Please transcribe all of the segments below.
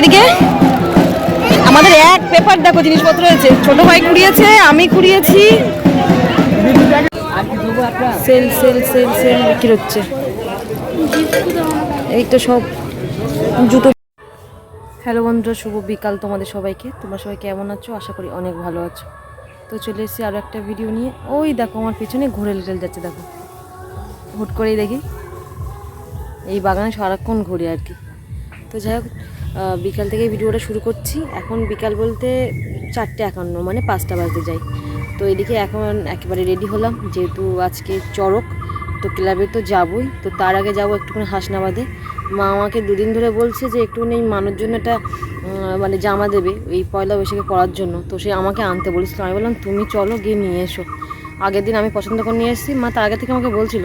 এদিকে। আমাদের এক পেপার দেখো, জিনিসপত্র হয়েছে। ছোট ভাই কুড়িয়েছে, আমি কুড়িয়েছি। সেল সেল সেল সেল বিক্রি হচ্ছে। এই তো সব জুতো। হ্যালো বন্ধুরা, শুভ বিকাল তোমাদের সবাইকে। তোমরা সবাই কেমন আছো? আশা করি অনেক ভালো আছো। তো চলে এসেছি আরও একটা ভিডিও নিয়ে। ওই দেখো, আমার পিছনে ঘুরে লিটেল যাচ্ছে, দেখো। হুট করেই দেখি। এই বাগানে সারাক্ষণ ঘুরি আর কি। তো যাই হোক বিকাল থেকে ভিডিওটা শুরু করছি। এখন বিকাল বলতে চারটে একান্ন মানে পাঁচটা বাজতে যাই তো এদিকে এখন একেবারে রেডি হলাম, যেহেতু আজকে চড়ক, তো ক্লাবে তো যাবই। তো তার আগে যাব একটুখানি হাসনাবাদে। মা আমাকে দুদিন ধরে বলছে যে একটুখানি মানুষ জন্য একটা মানে জামা দেবে এই পয়লা বৈশাখে পরার জন্য। তো সে আমাকে আনতে বলেছিল। আমি বললাম, তুমি চলো গিয়ে নিয়ে এসো। আগের দিন আমি পছন্দ করে নিয়ে এসেছি। মা তার আগে থেকে আমাকে বলছিল।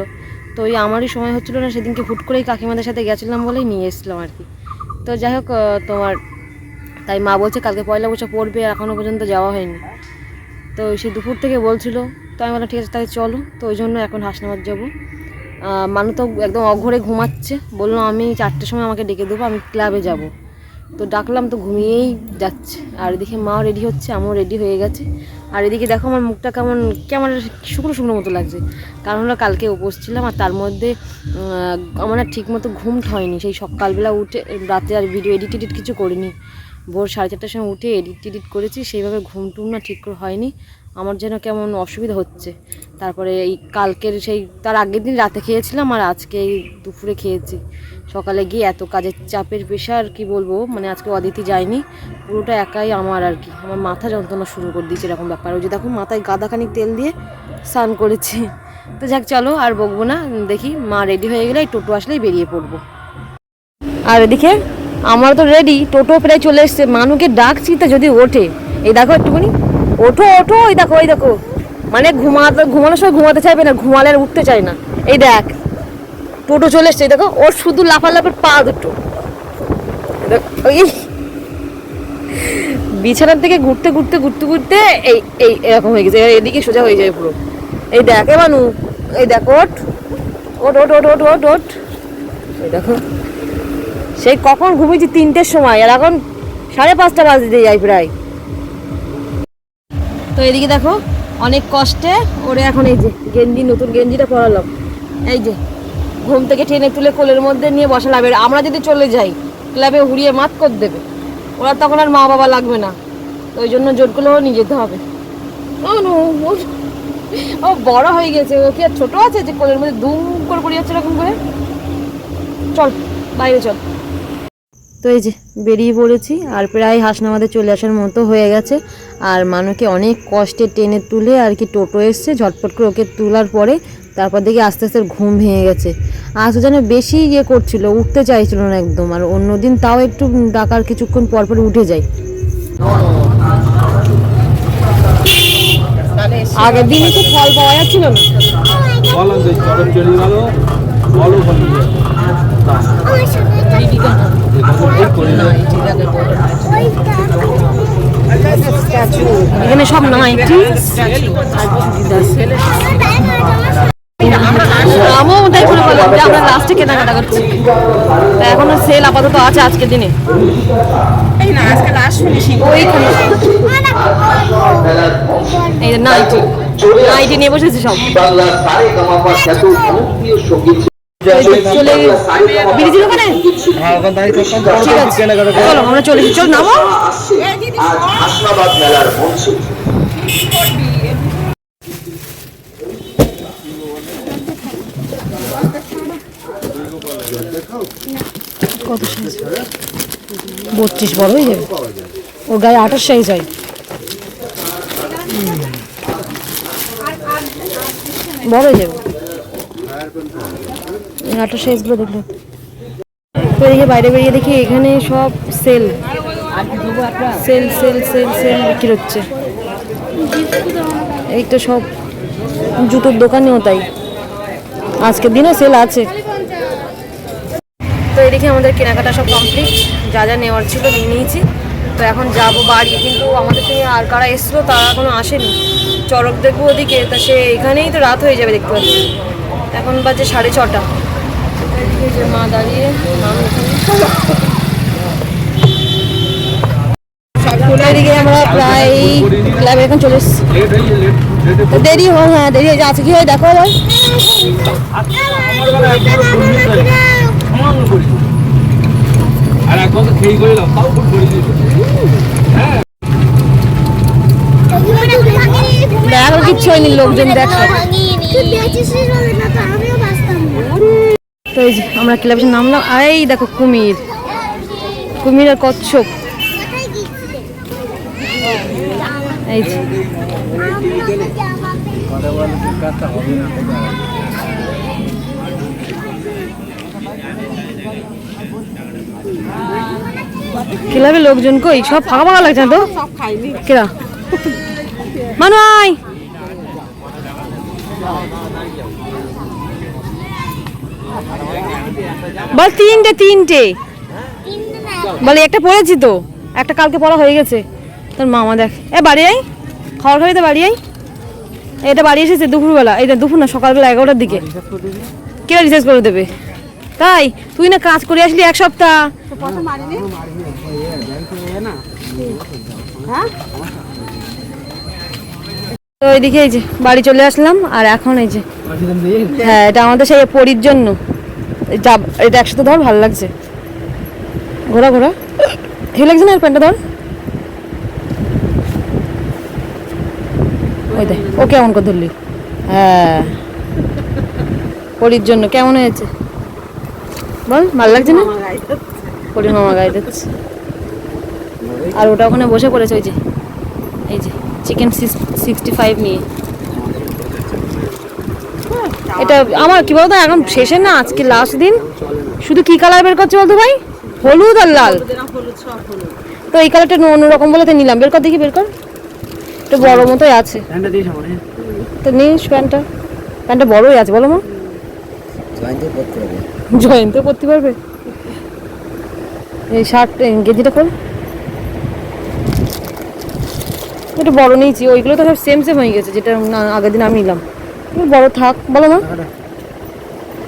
তো ওই আমারই সময় হচ্ছিল না, সেদিনকে হুট করেই কাকিমাদের সাথে গেছিলাম বলেই নিয়ে এসেছিলাম আর কি। তো যাই হোক তোমার তাই মা বলছে কালকে পয়লা বৈশাখ পড়বে এখনও পর্যন্ত যাওয়া হয়নি। তো সে দুপুর থেকে বলছিল, তো আমি বললাম, ঠিক আছে তাই চলো। তো ওই জন্য এখন হাসনাবাদ যাব। মানু তো একদম অঘরে ঘুমাচ্ছে। বলল, আমি চারটের সময় আমাকে ডেকে দেবো, আমি ক্লাবে যাব। তো ডাকলাম, তো ঘুমিয়েই যাচ্ছে। আর এদিকে মাও রেডি হচ্ছে, আমিও রেডি হয়ে গেছে। আর এদিকে দেখো আমার মুখটা কেমন কেমন শুকনো শুকনো মতো লাগছে। কারণ হলো কালকে উপোস ছিলাম আর তার মধ্যে আমার ঠিক মতো ঘুম হয়নি। সেই সকালবেলা উঠে, রাতে আর ভিডিও এডিট টেডিট কিছু করিনি। ভোর সাড়ে চারটার সময় উঠে এডিট টেডিট করেছি, সেইভাবে ঘুম টুম না ঠিক করে হয়নি। আমার যেন কেমন অসুবিধা হচ্ছে। তারপরে এই কালকের সেই, তার আগের দিন রাতে খেয়েছিলাম আর আজকে এই দুপুরে খেয়েছি। সকালে গিয়ে এত কাজের চাপের পেশার কি বলব? মানে আজকে অদিতি যায়নি, পুরোটা একাই আমার আর কি। আমার মাথা যন্ত্রণা শুরু করে দিয়েছে এরকম ব্যাপার। ওই যে দেখো মাথায় গাদাখানি তেল দিয়ে স্নান করেছি। তো যাক, চলো আর বকবো না। দেখি মা রেডি হয়ে গেলে টোটো আসলেই বেরিয়ে পড়ব। আর এদিকে আমার তো রেডি টোটো প্রায় চলে এসছে। মানুকে ডাকছি তা যদি ওঠে। এই দেখো একটুখানি। ওঠো ওঠো, ওই দেখো ওই দেখো। মানে ঘুমাতে, ঘুমানোর সময় ঘুমাতে চাইবে না, ঘুমালে উঠতে চায় না। এই দেখ টোটো চলে এসছে দেখো, ওর শুধু লাফালাফের পা দুটো। ওই বিছানার থেকে ঘুরতে ঘুরতে ঘুরতে ঘুরতে এই এই এরকম হয়ে গেছে, এদিকে সোজা হয়ে যায় পুরো। এই দেখ এ মানু, এই দেখ ওট ওঠ ওঠ ওঠ ওঠ ওঠ ওঠ। এই দেখো, সেই কখন ঘুমিয়েছি তিনটের সময়, আর এখন সাড়ে পাঁচটা বাজতে যাই প্রায়। তো এদিকে দেখো, অনেক কষ্টে ওরে এখন এই যে গেঞ্জি, নতুন গেঞ্জিটা পরালাম। এই যে ঘুম থেকে টেনে তুলে কোলের মধ্যে নিয়ে বসা লাগবে আমরা যদি চলে যাই, ক্লাবে হুড়িয়ে মাত করে দেবে। ওরা তখন আর মা বাবা লাগবে না। তো ওই জন্য জোর করলেও নিয়ে যেতে হবে। ও বড় হয়ে গেছে। ও কি আর ছোট আছে যে কোলের মধ্যে দুম করে পড়ে যাচ্ছে এরকম করে? চল, বাইরে চল। তো এই যে বেরিয়ে পড়েছি আর প্রায় হাসনামাদের চলে আসার মতো হয়ে গেছে। আর মানুকে অনেক কষ্টে টেনে তুলে আর কি টোটো এসছে। ঝটপট করে ওকে তোলার পরে তারপর দেখি আস্তে আস্তে ঘুম ভেঙে গেছে। আজ যেন বেশি ইয়ে করছিল উঠতে চাইছিল না একদম। আর অন্যদিন তাও একটু ডাকার কিছুক্ষণ পর পর উঠে যায়। আগের দিনই তো ফল পাওয়া যাচ্ছিল না। এখানে সব নাইটি যে আমরা লাস্টে কেনাকাটা করছি। তা এখনও সেল আপাতত আছে আজকের দিনে। ওইখানে। এই নাইটি নাইটি নিয়ে বসেছি সব। চলে বিরিজির ওখানে? ঠিক আছে। চলো আমরা চলে এসেছি। চল নামো। মেলার কত সাইজ বত্রিশ বড় হয়ে যাবে? ওর গায়ে আঠাশ সাইজ হয়। বড় হয়ে যাবে? আঠাশ সাইজগুলো দেখল। তো বাইরে বেরিয়ে দেখি এখানে সব sale sale sale sale sale বিক্রি হচ্ছে। এই তো সব জুতোর দোকানেও তাই। আজকের দিনও সেল আছে। তো এদিকে আমাদের কেনাকাটা সব কমপ্লিট যা যা নেওয়ার ছিল নিয়ে নিয়েছি। তো এখন যাব বাড়ি, কিন্তু আমাদের সঙ্গে আর কারা এসলো তারা এখনও আসেনি। চড়ক দেখব ওদিকে, তা সে এখানেই তো রাত হয়ে যাবে দেখতে পাচ্ছি। এখন বাজে সাড়ে ছটা। যে মা দাঁড়িয়ে এদিকে আমরা এখন চলে দেরি হয় হ্যাঁ দেরি হয়ে যাচ্ছে। কি হয়, দেখো ভাই আমার বেলা একবার বন্ধু করে সমান করি খেয়ে গেলাম তাও খুব করে দিয়েছে। দেখো কিচ্ছু হয়নি লোকজন দেখ। এই যে আমরা ক্লাবে নামলাম। এই দেখো কুমির। কুমির আর কচ্ছপ। এই যে। ক্লাবে লোকজন কই? সব ফাঁকা ফাঁকা লাগছে তো? কেরা? মানু, আয়! বল তিনটে তিনটে। বলে একটা পড়েছি তো। একটা কালকে পড়া হয়ে গেছে। তোর মামা দেখ। এ, বাড়ি আই খাওয়ার খাবি তো বাড়ি আই এটা বাড়ি এসেছে দুপুরবেলা। এটা দুপুর না, সকালবেলা এগারোটার দিকে। কে রিচার্জ করে দেবে? তাই, তুই না কাজ করে আসলি এক সপ্তাহ। তো এইদিকে এই যে বাড়ি চলে আসলাম, আর এখন এই যে হ্যাঁ এটা আমাদের সেই পরির জন্য। এই যা, এটা একসাথে ধর, ভালো লাগছে। ঘোরা ঘোরা। ঠিক লাগছে না এর প্যান্টটা ধর? ওই দেখ ও কেমন করে ধরলি। হ্যাঁ। পরির জন্য, কেমন হয়েছে? বল ভালো লাগছে না? পরির মামা গায়ে দিচ্ছে। আর ওটা ওখানে বসে পড়েছে ওই যে এই যে চিকেন সিক্সটি ফাইভ নিয়ে। এটা আমার কি বলতো এখন শেষে না আজকে লাস্ট দিন। শুধু কি কালার বের করছে বলতো ভাই? হলুদ আর লাল। তো এই কালারটা অন্যরকম বলে তো নিলাম। বের কর দেখি বের কর। একটু বড় মতোই আছে। তো নিস প্যান্টটা। প্যান্টটা বড়ই আছে বলো মা। জয়েন্টও পরতে পারবে? এই শার্ট গেঞ্জিটা খোল। একটু বড় নিয়েছি ওইগুলো তো সব সেম সেম হয়ে গেছে যেটা আগের দিন আমি নিলাম। বড় থাক বলো না।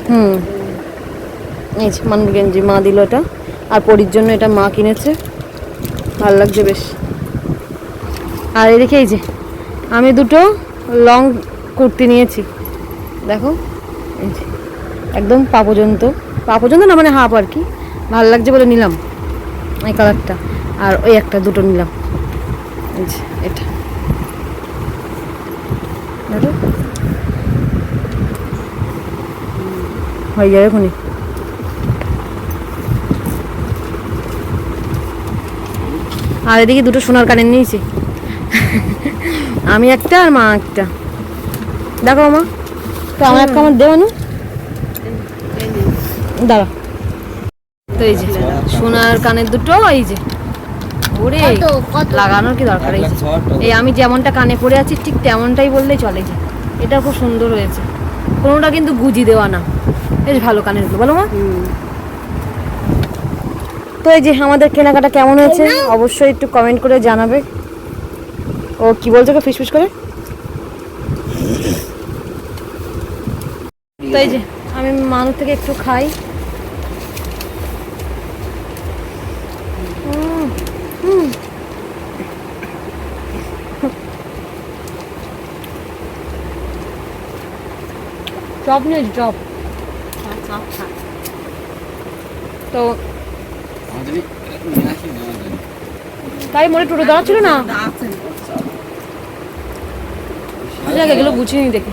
হুম। এই যে মানুষ গেঞ্জি মা দিল এটা। আর পরির জন্য এটা মা কিনেছে। ভালো লাগছে বেশ। আর এদিকে এই যে আমি দুটো লং কুর্তি নিয়েছি। দেখো এই যে। একদম পা পর্যন্ত পা পর্যন্ত না মানে হাফ আর কি। ভালো লাগছে বলে নিলাম। এই কালারটা। আর ওই একটা দুটো নিলাম। এটা। হয়ে যাবে এখনই আর এদিকে দুটো সোনার কানের নিয়েছি। আমি একটা আর মা একটা। দেখো মা। তো আমার একটা আমার দেওয়ানো দাঁড়া। তো এই যে সোনার কানের দুটো এই যে। ওরে লাগানোর কি দরকার? এই যে এই আমি যেমনটা কানে পরে আছি ঠিক তেমনটাই বললেই চলে যে এটা খুব সুন্দর হয়েছে। কোনোটা কিন্তু গুজি দেওয়া না। বেশ ভালো কানেরগুলো বলো মা। তো এই যে আমাদের কেনাকাটা কেমন হয়েছে? অবশ্যই একটু কমেন্ট করে জানাবে। ও কি বলছো গো ফিসফিস করে? তো এই যে আমি মানুষ থেকে একটু খাই। চপ নিয়েছি চপ তো তাই মনে টোটো দাঁড়া ছিল না যাক এগুলো গুছিয়ে নি দেখি।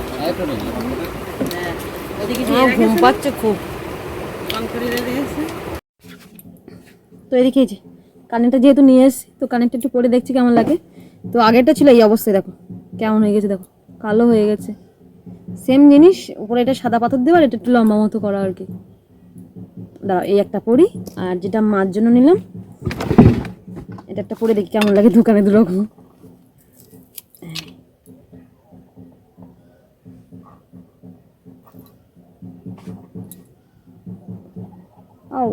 ঘুম পাচ্ছে খুব। তো এদিকে কানেরটা যেহেতু নিয়ে এসেছি, তো কানেরটা একটু পরে দেখছি কেমন লাগে। তো আগেরটা ছিল এই অবস্থায়, দেখো, কেমন হয়ে গেছে, দেখো, কালো হয়ে গেছে। সেম জিনিস, উপরে এটা সাদা পাথর দেওয়ার, এটা একটু লম্বা মতো করা আর কি। দাঁড়াও, এই একটা পরি, আর যেটা মার জন্য নিলাম, এটা একটা পরে দেখি কেমন লাগে দোকানে দুরকম আও,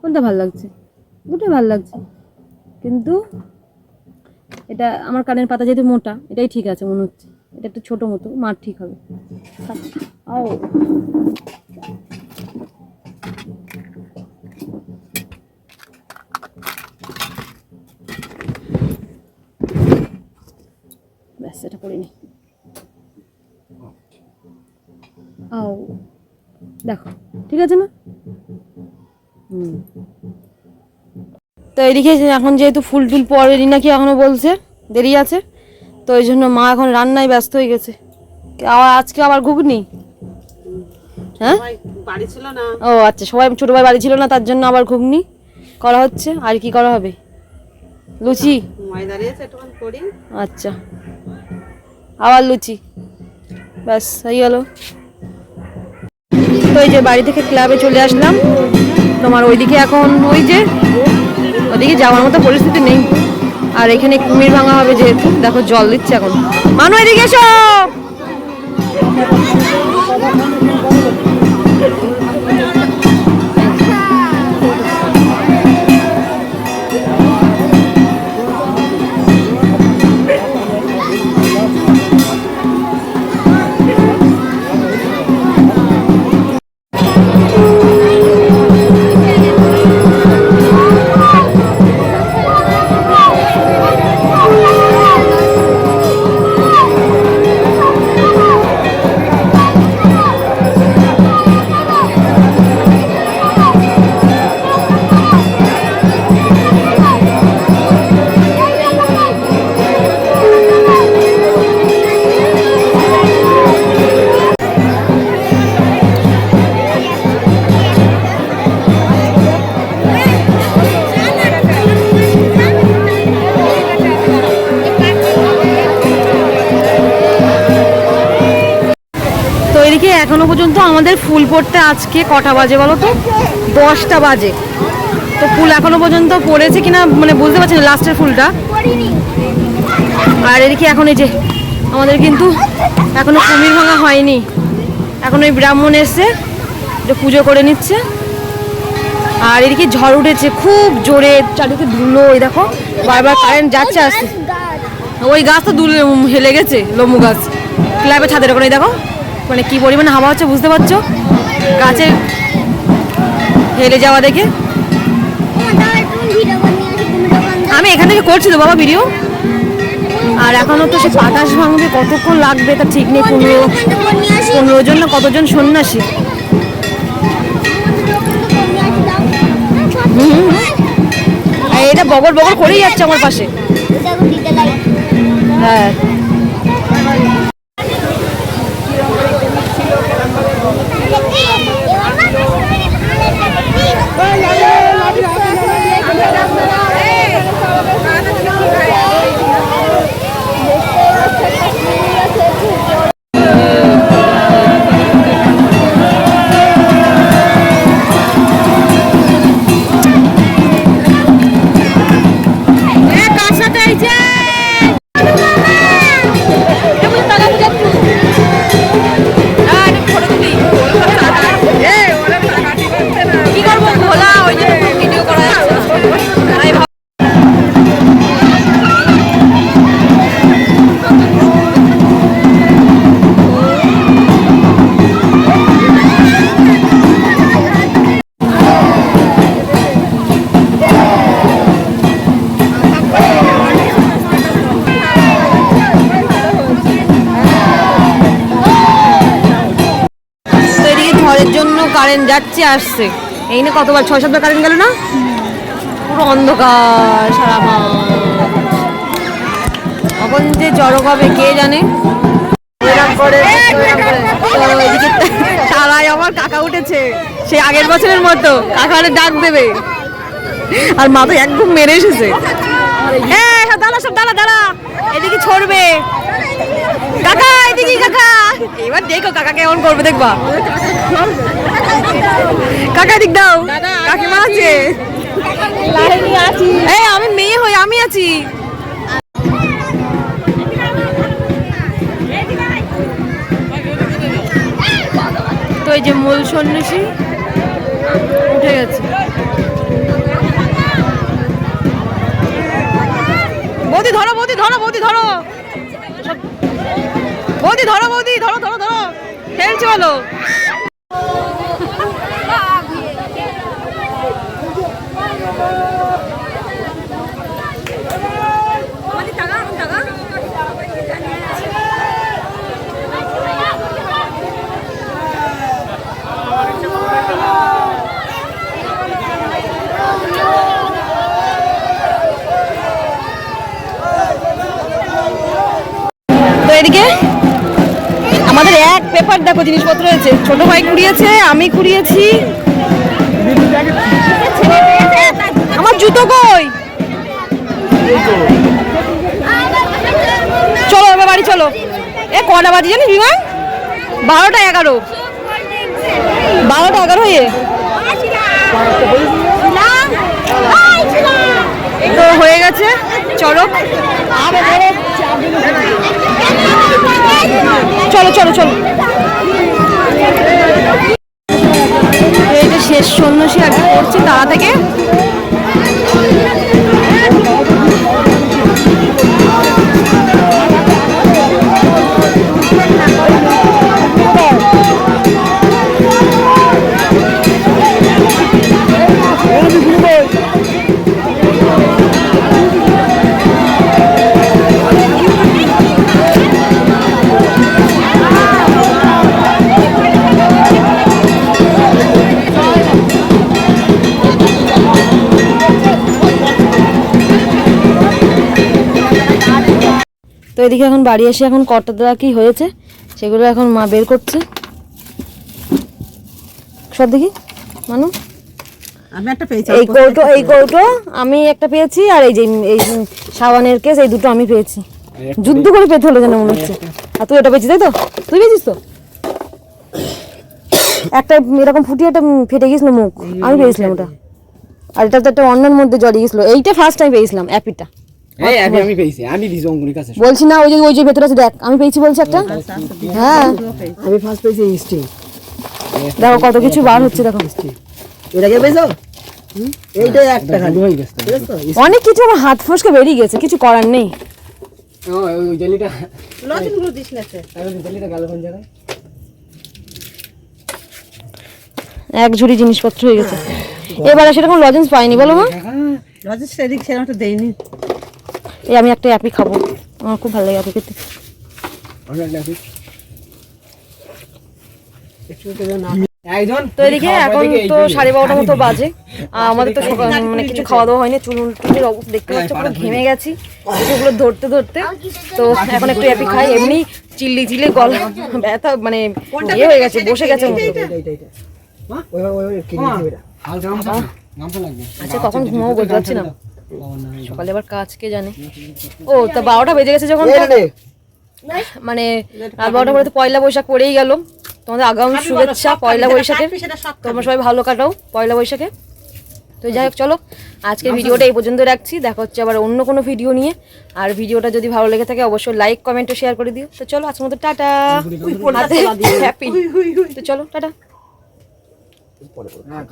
কোনটা ভালো লাগছে? দুটোই ভালো লাগছে। কিন্তু এটা আমার কানের পাতা যেহেতু মোটা, এটাই ঠিক আছে মনে হচ্ছে। এটা একটু ছোটো মতো, মার ঠিক হবে। ও ব্যাস, এটা ও দেখো, ঠিক আছে না? হুম। তো এদিকে এখন যেহেতু ফুল টুল পড়েনি নাকি এখনও বলছে দেরি আছে তো ওই জন্য মা এখন রান্নায় ব্যস্ত হয়ে গেছে। আবার আজকে আবার ঘুগনি? হ্যাঁ? বাড়ি ছিল না। ও আচ্ছা সবাই ছোটো ভাই বাড়ি ছিল না তার জন্য আবার ঘুগনি করা হচ্ছে আর কি করা হবে? লুচি? আচ্ছা আবার লুচি। ব্যাস হয়ে গেল তো এই যে বাড়ি থেকে ক্লাবে চলে আসলাম তোমার ওইদিকে এখন ওই যে ওদিকে যাওয়ার মতো পরিস্থিতি নেই। আর এখানে কুমির ভাঙা হবে যেহেতু, দেখো জল দিচ্ছে এখন। মানু, এদিকে এসো! আমাদের ফুল পড়তে আজকে কটা বাজে বলো তো? দশটা বাজে। তো ফুল এখনও পর্যন্ত পড়েছে কিনা মানে বুঝতে পারছি না লাস্টের ফুলটা। আর এদিকে এখন এই যে আমাদের কিন্তু এখনও কুমির ভাঙা হয়নি। এখন ওই ব্রাহ্মণ এসছে যে পুজো করে নিচ্ছে। আর এদিকে ঝড় উঠেছে খুব জোরে চারিদিকে ধুলো ওই দেখো বারবার কারেন্ট যাচ্ছে আসছে ওই গাছ। তো দুল হেলে গেছে লম্বু গাছ। ক্লাবে ছাদের ওখানে দেখো। মানে কি পরিমাণে হাওয়া হচ্ছে, বুঝতে পারছ? গাছের হেলে যাওয়া দেখে। আমি এখান থেকে করছি তো বাবা ভিডিও। আর এখনও তো সে বাতাস ভাঙবে, কতক্ষণ লাগবে, তা ঠিক নেই, পনেরো পনেরো জন না কতজন সন্ন্যাসী। এটা বগর বগর করেই যাচ্ছে আমার পাশে। হ্যাঁ। কি জন্য কারেন্ট যাচ্ছে, আসছে। এই না কতবার, ছয় সাতবার কারেন্ট গেল না? পুরো অন্ধকার সারা কখন যে চড়ক হবে, কে জানে? তারাই আমার কাকা উঠেছে। সে আগের বছরের মতো কাকারে ডাক দেবে। আর মা তো একদম মেরে এসেছে। হ্যাঁ দাঁড়া সব, দাঁড়া দাঁড়া। এদিকে ছড়বে। কাকা এদিকে কাকা। এবার দেখো কাকা কেমন করবে দেখবা। কাকা দিক দাও। কাকিমা আছে। এই আমি মেয়ে হই আমি আছি। তো এই যে মূল সন্ন্যাসী উঠে গেছে। বৌদি ধরো বৌদি ধরো বৌদি ধরো। মোদি ধরো মোদি ধরো ধরো ধরো খেলছে ভালো এদিকে আমাদের এক পেপার দেখো, জিনিসপত্র রয়েছে। ছোট ভাই কুড়িয়েছে, আমি কুড়িয়েছি। আমার জুতো কই? চলো এবার বাড়ি চলো। এ কটা বাজে জানিস, বিমান? বারোটা এগারো। বারোটা এগারো এ? তো হয়ে গেছে, চলো। চলো চলো চলো। এই যে শেষ সন্ন্যাসী আর কি করছি তারা থেকে। এদিকে এখন বাড়ি এসে এখন কটা দেওয়া কি হয়েছে সেগুলো এখন মা বের করছে। সব দেখি মানু? আমি একটা পেয়েছি এই কৌটো এই কৌটো আমি একটা পেয়েছি আর এই যে এই সাবানের কেস এই দুটো আমি পেয়েছি। যুদ্ধ করে পেতে হলো যেন মনে হচ্ছে। আর তুই এটা পেয়েছিস তাই তো? তুই পেয়েছিস তো? একটা এরকম ফুটিয়ে একটা ফেটে গেছিল মুখ আমি পেয়েছিলাম ওটা। আর এটা তো একটা অন্যের মধ্যে জড়িয়ে গেছিল এইটা ফার্স্ট টাইম পেয়েছিলাম অ্যাপিটা। এই আমি আমি পেয়েছি আমি দিছি অঙ্কুরের কাছে বলছি না ওই যে ওই যে ভেতরে আছে দেখ আমি পেয়েছি বলছি একটা? হ্যাঁ আমি ফার্স্ট পেয়েছি স্টিং দেখো কত কিছু বার হচ্ছে দেখো। এটা কে পেয়েছ? এইটাই একটা খালি। হয়ে গেছে। অনেক কিছু আমার হাত ফসকে বেরিয়ে গেছে কিছু করার নেই। ওই জেলিটা। লজেনগুলো দিস না জেলিটা গেল কোন জায়গায়? এক ঝুড়ি জিনিসপত্র হয়ে গেছে। এবারে সেরকম লজেন্স পাইনি বলো মা। লজেন সেদিক সেরকম একটা দেয়নি। এই আমি একটা অ্যাপি খাব। আমার খুব ভালো লাগে অ্যাপি খেতে। তো এদিকে এখন তো সাড়ে বারোটার মতো বাজে। আমাদের তো মানে কিছু খাওয়া দাওয়া হয়নি চুল টুলের অবস্থা দেখতে পাচ্ছ পুরো ঘেমে গেছি। ধরতে ধরতে তো এখন একটু অ্যাপি খাই এমনি চিল্লি চিল্লি গলা ব্যথা মানে ইয়ে হয়ে গেছে বসে গেছে আচ্ছা কখন ঘুমাবো বলতে পারছি না সকালে আবার কাজ কে জানে? ও তা বারোটা বেজে গেছে যখন। মানে রাত বারোটা করে তো পয়লা বৈশাখ পড়েই গেল। তোমাদের আগাম শুভেচ্ছা পয়লা সব তোমরা সবাই ভালো কাটাও পয়লা বৈশাখে। তো যাই হোক চলো আজকের ভিডিওটা এই পর্যন্ত রাখছি। দেখা হচ্ছে আবার অন্য কোনো ভিডিও নিয়ে। আর ভিডিওটা যদি ভালো লেগে থাকে অবশ্যই লাইক কমেন্ট ও শেয়ার করে দিও। তো চলো আজকের মতো টাটা। হ্যাপি তো চলো টাটা। হ্যাঁ